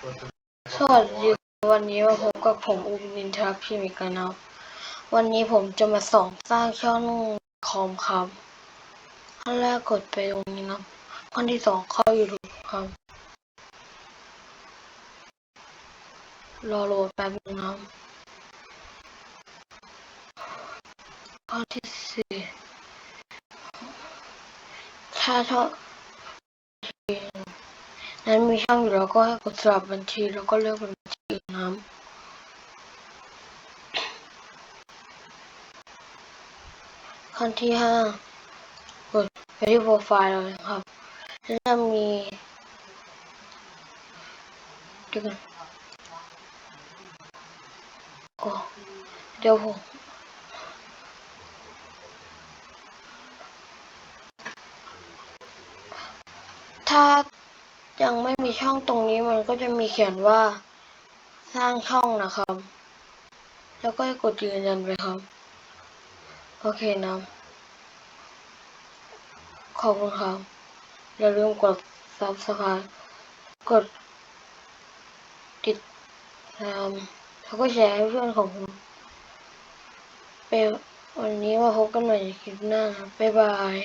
สวัสดีวันนี้มาพบกับผมอูบินินทราพิมิกันนะครับวันนี้ผมจะมาสอนสร้างช่องคอมครับขั้นแรกกดไปตรงนี้นะขั้นที่สองเข้า YouTube ครับ รอโหลดแป๊บนึงนะครับข้อที่สี่ถ้าชอบ นั้นมีช่องอยู่แล้วก็ให้กดสลับบัญชีแล้วก็เลือกบัญชีนะครับขั้นที่ห้ากดไปที่โปรไฟล์เลยครับแล้วจะมีเดี๋ยวกันโอ้เดี๋ยวผมถ้า ยังไม่มีช่องตรงนี้มันก็จะมีเขียนว่าสร้างช่องนะครับ แล้วก็กดยืนยันไปครับ โอเคนะขอบคุณครับ อย่าลืมกด subscribe กดติดตามแล้วก็แชร์ให้เพื่อนของคุณไปวันนี้มาพบกันใหม่ในคลิปหน้านะบ๊ายบาย